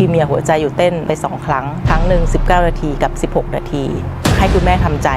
พี่เมียหัวใจอยู่เต้นไป 2 ครั้ง ครั้งหนึ่ง19 นาทีกับ 16 นาที ให้คุณแม่ทำใจ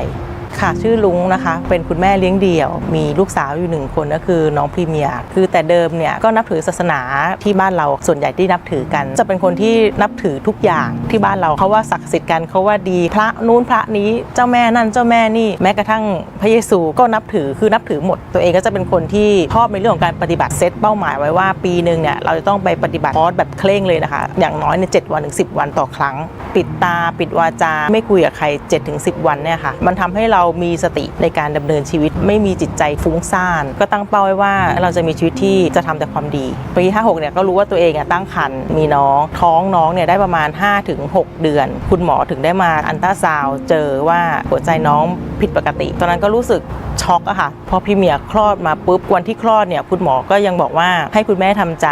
ค่ะชื่อลุงนะคะ เป็นคุณแม่เลี้ยงเดี่ยว มีลูกสาวอยู่หนึ่งคนก็คือน้องพรีเมียร์คือแต่เดิมเนี่ยก็นับถือศาสนาที่บ้านเราส่วนใหญ่ที่นับถือกัน จะเป็นคนที่นับถือทุกอย่างที่บ้านเราเขาว่าศักดิ์สิทธิ์กันเขาว่าดีพระนู้นพระนี้เจ้าแม่นั่นเจ้าแม่นี่แม้กระทั่งพระเยซูก็นับถือคือนับถือหมด ตัวเองก็จะเป็นคนที่ชอบในเรื่องของการปฏิบัติเซตเป้าหมายไว้ว่าปีหนึ่งเนี่ยเราจะต้องไปปฏิบัติคอร์สแบบเคร่งเลยนะคะ อย่างน้อยใน7วันถึง10วันต่อครั้ง ปิดตาปิดวาจาไม่คุยกับใคร7-10 วันเนี่ยค่ะมันทำให้เราามีสติในการดำเนินชีวิต ไม่มีจิตใจฟุ้งซ่าน ก็ตั้งเป้าไว้ว่าเราจะมีชีวิตที่จะทำแต่ความดี ปี56เนี่ยก็รู้ว่าตัวเองอะตั้งครรภ์มีน้องท้องน้องเนี่ยได้ประมาณ 5-6 เดือน คุณหมอถึงได้มาอันต้าซาวเจอว่าหัวใจน้องผิดปกติ ตอนนั้นก็รู้สึก ช็อกอะค่ะพอพี่เมียคลอดมาปุ๊บวันที่คลอดเนี่ยคุณหมอก็ยังบอกว่าให้คุณแม่ทำใจ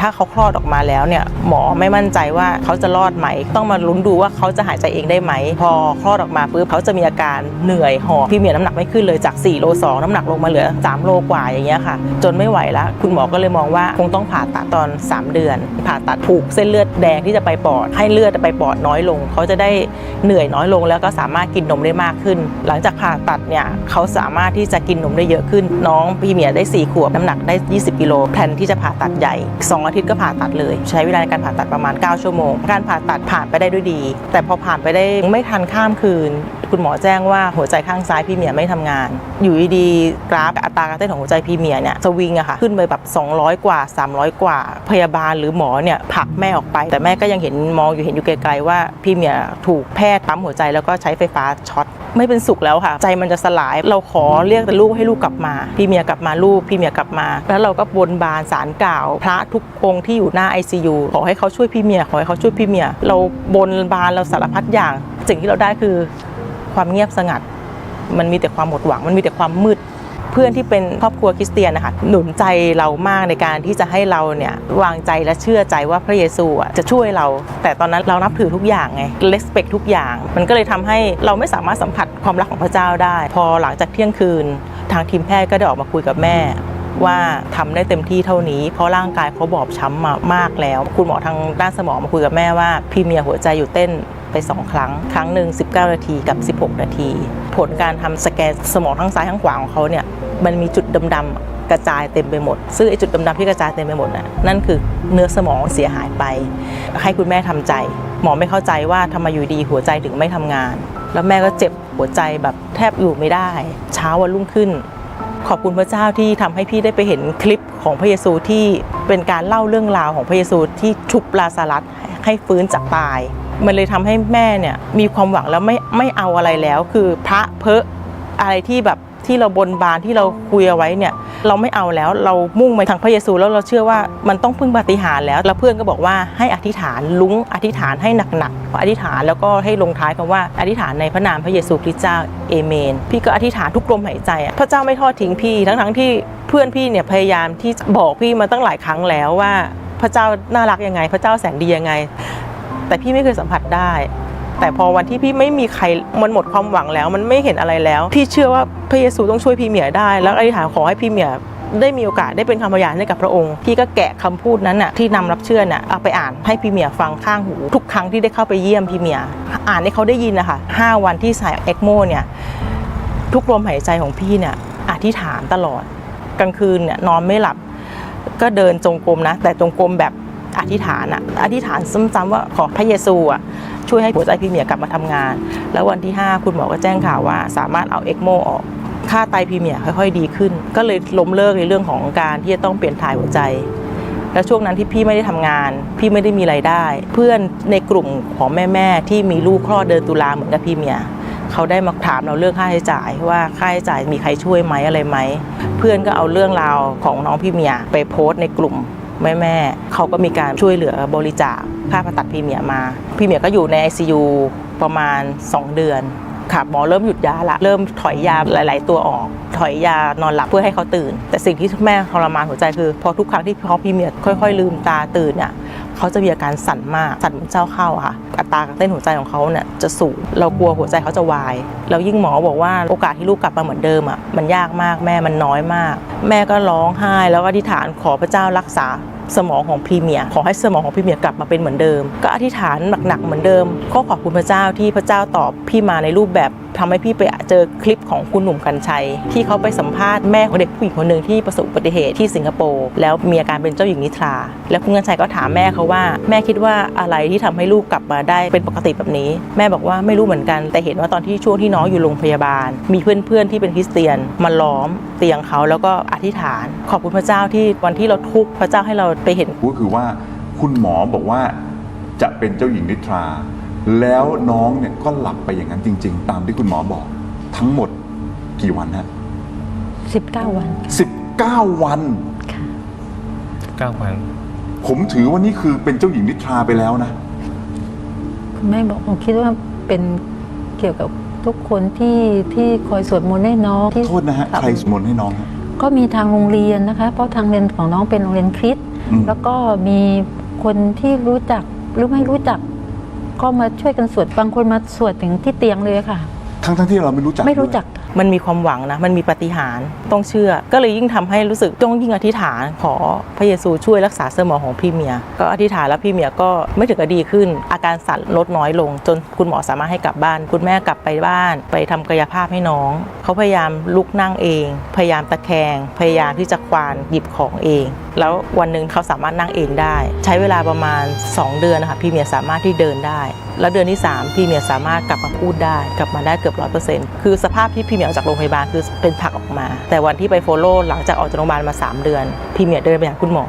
ถ้าเขาคลอดออกมาแล้วเนี่ยหมอไม่มั่นใจว่าเขาจะรอดไหม ต้องมาลุ้นดูว่าเขาจะหายใจเองได้ไหม พอคลอดออกมาปุ๊บเขาจะมีอาการเหนื่อยหอบพี่เมียน้ำหนักไม่ขึ้นเลยจาก4โล2น้ำหนักลงมาเหลือ3โลกว่าอย่างเงี้ยค่ะ จนไม่ไหวแล้วคุณหมอก็เลยมองว่าคงต้องผ่าตัดตอน 3 เดือน ผ่าตัดผูกเส้นเลือดแดงที่จะไปปอด ให้เลือดไปปอดน้อยลง เขาจะได้เหนื่อยน้อยลงแล้วก็สามารถกินนมได้มากขึ้น หลังจากผ่าตัดเนี่ยเขาสามารถที่จะกินนมได้เยอะขึ้น น้องพี่เมียได้ 4 ขวบน้ำหนักได้ 20 กิโลแพลนที่จะผ่าตัดใหญ่ 2 อาทิตย์ก็ผ่าตัดเลย ใช้เวลาในการผ่าตัดประมาณ 9 ชั่วโมง การผ่าตัดผ่านไปได้ด้วยดี แต่พอผ่านไปได้ไม่ทันข้ามคืน คุณหมอแจ้งว่าหัวใจข้างซ้ายพี่เมียไม่ทำงาน อยู่ดีๆกราฟอัตราการเต้นของหัวใจพี่เมียเนี่ยสวิงอะค่ะขึ้นไปแบบ 200 กว่า 300 กว่า พยาบาลหรือหมอเนี่ยผลักแม่ออกไป แต่แม่ก็ยังเห็นมองอยู่เห็นอยู่ไกลๆว่าพี่เมียถูกแพทย์ปั๊มหัวใจแล้วก็ใช้ไฟฟ้าช็อต ไม่เป็นสุขแล้วค่ะ ใจมันจะสลาย เราขอเรียกแต่ลูกให้ลูกกลับมา พี่เมียกลับมาลูกพี่เมียกลับมา แล้วเราก็บนบานสารกล่าว พระทุกองค์ที่อยู่หน้า ICU ขอให้เขาช่วยพี่เมียขอให้เขาช่วยพี่เมีย เราบนบานเราสารพัดอย่าง สิ่งที่เราได้คือความเงียบสงัด มันมีแต่ความหมดหวัง มันมีแต่ความมืด เพื่อนที่เป็นครอบครัวคริสเตียนนะคะหนุนใจเรามากในการที่จะให้เราเนี่ยวางใจและเชื่อใจว่าพระเยซูอะจะช่วยเรา แต่ตอนนั้นเรานับถือทุกอย่างไง respect ทุกอย่าง มันก็เลยทำให้เราไม่สามารถสัมผัสความรักของพระเจ้าได้ พอหลังจากเที่ยงคืน ทางทีมแพทย์ก็ได้ออกมาคุยกับแม่ว่าทำได้เต็มที่เท่านี้ เพราะร่างกายเขาบอบช้ำมามากแล้ว คุณหมอทางด้านสมองมาคุยกับแม่ว่าพี่เมียหัวใจอยู่เต้น ไป 2 ครั้ง ครั้งหนึ่ง19 นาทีกับ 16 นาที ผลการทำสแกนสมองทั้งซ้ายทั้งขวาของเขาเนี่ยมันมีจุดดำๆกระจายเต็มไปหมด ซึ่งไอ้จุดดำๆที่กระจายเต็มไปหมดน่ะนั่นคือเนื้อสมองเสียหายไป ให้คุณแม่ทำใจ หมอไม่เข้าใจว่าทำไมอยู่ดีหัวใจถึงไม่ทำงาน แล้วแม่ก็เจ็บหัวใจแบบแทบอยู่ไม่ได้ เช้าวันรุ่งขึ้นขอบคุณพระเจ้าที่ทำให้พี่ได้ไปเห็นคลิปของพระเยซูที่เป็นการเล่าเรื่องราวของพระเยซูที่ชุบลาซารัสให้ฟื้นจากตาย มันเลยทำให้แม่เนี่ยมีความหวังแล้วไม่ไม่เอาอะไรแล้ว คือพระเพอะอะไรที่แบบที่เราบนบานที่เราคุยเอาไว้เนี่ย เราไม่เอาแล้วเรามุ่งไปทางพระเยซูแล้วเราเชื่อว่ามันต้องพึ่งปฏิหารแล้ว แล้วเพื่อนก็บอกว่าให้อธิษฐานลุงอธิษฐานให้หนักๆอธิษฐานแล้วก็ให้ลงท้ายคำว่าอธิษฐานในพระนามพระเยซูคริสต์เจ้าเอเมน พี่ก็อธิษฐานทุกลมหายใจอะพระเจ้าไม่ทอดทิ้งพี่ทั้งๆที่เพื่อนพี่เนี่ยพยายามที่บอกพี่มาตั้งหลายครั้งแล้วว่า พระเจ้าน่ารักยังไง พระเจ้าแสนดียังไง แต่พี่ไม่เคยสัมผัสได้ แต่พอวันที่พี่ไม่มีใครมันหมดความหวังแล้ว มันไม่เห็นอะไรแล้ว พี่เชื่อว่าพระเยซูต้องช่วยพี่เมียได้ แล้วอธิษฐานขอให้พี่เมียได้มีโอกาสได้เป็นคำพยานให้กับพระองค์ พี่ก็แกะคำพูดนั้นน่ะที่นำรับเชื่อน่ะเอาไปอ่านให้พี่เมียฟังข้างหูทุกครั้งที่ได้เข้าไปเยี่ยมพี่เมีย อ่านให้เขาได้ยินนะคะห้าวันที่ใส่เอ็กโมเนี่ยทุกลมหายใจของพี่เนี่ยอธิษฐานตลอดกลางคืนเนี่ยนอนไม่หลับ ก็เดินจงกรมนะ แต่จงกรมแบบ อธิษฐานอะอธิษฐานซ้ำๆว่าขอพระเยซูอะช่วยให้หัวใจพี่เมียกลับมาทำงาน แล้ววันที่ 5 คุณหมอก็แจ้งข่าวว่า สามารถเอาเอ็กโมออกค่าไตพี่เมียค่อยๆดีขึ้น ก็เลยล้มเลิกในเรื่องของการที่จะต้องเปลี่ยนถ่ายหัวใจ แล้วช่วงนั้นที่พี่ไม่ได้ทำงาน พี่ไม่ได้มีไรายได้ เพื่อนในกลุ่มของแม่ๆที่มีลูกคลอดเดินตุลาเหมือนกับพี่เมียเขาได้มาถามเราเรื่องค่าใช้จ่ายว่าค่าใช้จ่ายมีใครช่วยไหมอะไรไหม เพื่อนก็เอาเรื่องราวของน้องพี่เมียไปโพสต์ในกลุ่ม แม่แม่ๆเขาก็มีการช่วยเหลือบริจาคค่าผ่าตัดพี่เมียมา พี่เมียก็อยู่ใน ICU ประมาณ 2 เดือนค่ะหมอเริ่มหยุดยาละ เริ่มถอยยาหลาย ๆ ตัวออก ถอยยานอนหลับเพื่อให้เขาตื่น แต่สิ่งที่แม่ทรมานหัวใจคือ พอทุกครั้งที่พ่อพี่เมียค่อย ๆ ลืมตาตื่นเนี่ยเขาจะมีอาการสั่นมาก สั่นเหมือนเจ้าเข้าค่ะ อัตราการเต้นหัวใจของเขาเนี่ยจะสูง เรากลัวหัวใจเขาจะวาย แล้วยิ่งหมอบอกว่าโอกาสที่ลูกกลับมาเหมือนเดิมอะ มันยากมากแม่มันน้อยมาก แม่ก็ร้องไห้แล้วก็อธิษฐานขอพระเจ้ารักษา สมองของพรีเมียขอให้สมองของพรีเมียกลับมาเป็นเหมือนเดิม ก็อธิษฐานหนักๆเหมือนเดิม ก็ขอบคุณพระเจ้าที่พระเจ้าตอบพี่มาในรูปแบบทำให้พี่ไปเจอคลิปของคุณหนุ่มกัญชัย ที่เขาไปสัมภาษณ์แม่ของเด็กผู้หญิงคนหนึ่งที่ประสบอุบัติเหตุที่สิงคโปร์แล้วมีอาการเป็นเจ้าหญิงนิทรา แล้วคุณกัญชัยก็ถามแม่เขาว่า แม่คิดว่าอะไรที่ทำให้ลูกกลับมาได้เป็นปกติแบบนี้ แม่บอกว่าไม่รู้เหมือนกัน แต่เห็นว่าตอนที่ช่วงที่น้องอยู่โรงพยาบาล มีเพื่อนๆที่เป็นคริสเตียนมาล้อมเตียงเขาแล้วก็อธิษฐาน ขอบคุณพระเจ้าที่วันที่เราทุกข์พระเจ้าให้เราไปเห็น ก็คือว่าคุณหมอบอกว่าจะเป็นเจ้าหญิงนิทรา แล้วน้องเนี่ยก็หลับไปอย่างนั้นจริง ๆ ตามที่คุณหมอบอกทั้งหมดกี่วันฮะ19 วัน19 วันค่ะเก้าวัน ผมถือว่านี่คือเป็นเจ้าหญิงนิทราไปแล้วนะ คุณแม่บอกผมคิดว่าเป็นเกี่ยวกับทุกคนที่ที่คอยสวดมนต์ให้น้องที่โทษนะฮะครับใครสวดมนต์ให้น้องฮะก็มีทางโรงเรียนนะคะ เพราะทางเรียนของน้องเป็นโรงเรียนคริสต์อืม แล้วก็มีคนที่รู้จักหรือไม่รู้จัก ก็มาช่วยกันสวดบางคนมาสวดถึงที่เตียงเลยค่ะ ทั้งทั้งๆที่เราไม่รู้จักไม่รู้ด้วยจัก มันมีความหวังนะ มันมีปาฏิหารย์ต้องเชื่อ ก็เลยยิ่งทำให้รู้สึกต้องยิ่งอธิษฐานขอพระเยซูช่วยรักษาสมองของพี่เมีย ก็อธิษฐานแล้วพี่เมียก็ไม่ถึงกับดีขึ้น อาการสั่นลดน้อยลง จนคุณหมอสามารถให้กลับบ้าน คุณแม่กลับไปบ้าน ไปทำกายภาพให้น้อง เขาพยายามลุกนั่งเอง พยายามตะแคง พยายามที่จะควานหยิบของเอง แล้ววันหนึ่งเขาสามารถนั่งเองได้ ใช้เวลาประมาณ 2 เดือนนะคะพี่เมียสามารถที่เดินได้แล้วเดือนที่ 3 พี่เมียสามารถกลับมาพูดได้ กลับมาได้เกือบร้อยเปอร์เซ็นต์คือสภาพที่พี่เมียออกจากโรงพยาบาลคือเป็นผลักออกมา แต่วันที่ไปโฟโล่หลังจากออกจากโรงพยาบาลมา 3 เดือน พี่เมียเดินไปหาคุณหมอ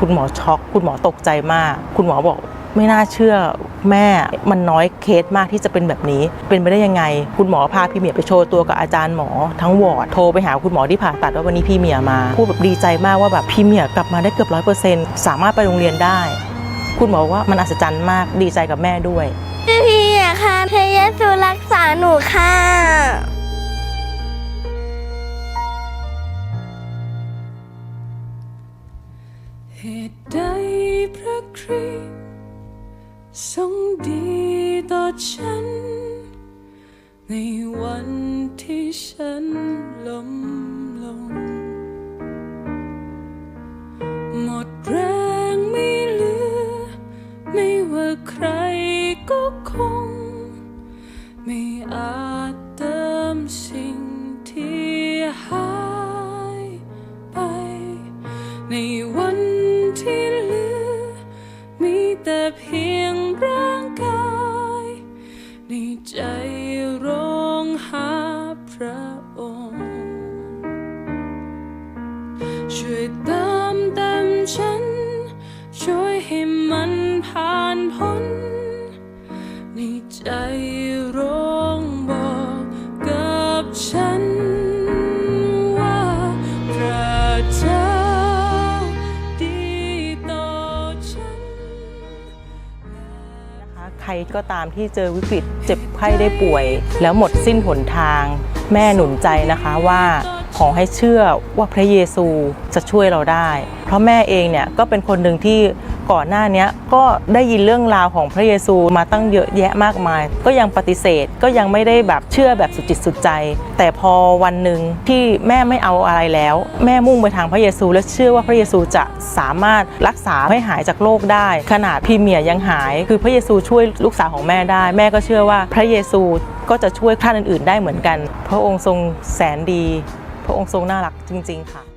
คุณหมอช็อก คุณหมอตกใจมาก คุณหมอบอกไม่น่าเชื่อแม่มันน้อยเคสมากที่จะเป็นแบบนี้ เป็นไปได้ยังไง คุณหมอพาพี่เมียไปโชว์ตัวกับอาจารย์หมอทั้งวอร์ดโทรไปหาคุณหมอที่ผ่าตัดว่าวันนี้พี่เมียมาพูดแบบดีใจมากว่าแบบพี่เมียกลับมาได้เกือบร้อยเปอร์เซ็นต์สามารถไปโรงเรียนได้ คุณหมอว่ามันอัศจรรย์มากดีใจกับแม่ด้วยพี่พี่อะค่ะพระเยซูรักษาหนูค่ะเหตุใดพระคริสต์ทรงดีต่อฉัน ในวันที่ฉันล้ม ก็ตามที่เจอวิกฤตเจ็บไข้ได้ป่วย แล้วหมดสิ้นหนทาง แม่หนุนใจนะคะว่าขอให้เชื่อว่าพระเยซูจะช่วยเราได้ เพราะแม่เองเนี่ยก็เป็นคนหนึ่งที่ ก่อนหน้านี้ก็ได้ยินเรื่องราวของพระเยซูมาตั้งเยอะแยะมากมาย ก็ยังปฏิเสธก็ยังไม่ได้แบบเชื่อแบบสุดจิตสุดใจ แต่พอวันหนึ่งที่แม่ไม่เอาอะไรแล้ว แม่มุ่งไปทางพระเยซู และเชื่อว่าพระเยซูจะสามารถรักษาให้หายจากโรคได้ ขนาดพรีเมียยังหาย คือพระเยซูช่วยลูกสาวของแม่ได้ แม่ก็เชื่อว่าพระเยซูก็จะช่วยท่านอื่น ๆ ได้เหมือนกัน พระองค์ทรงแสนดี พระองค์ทรงน่ารักจริง ๆ ค่ะ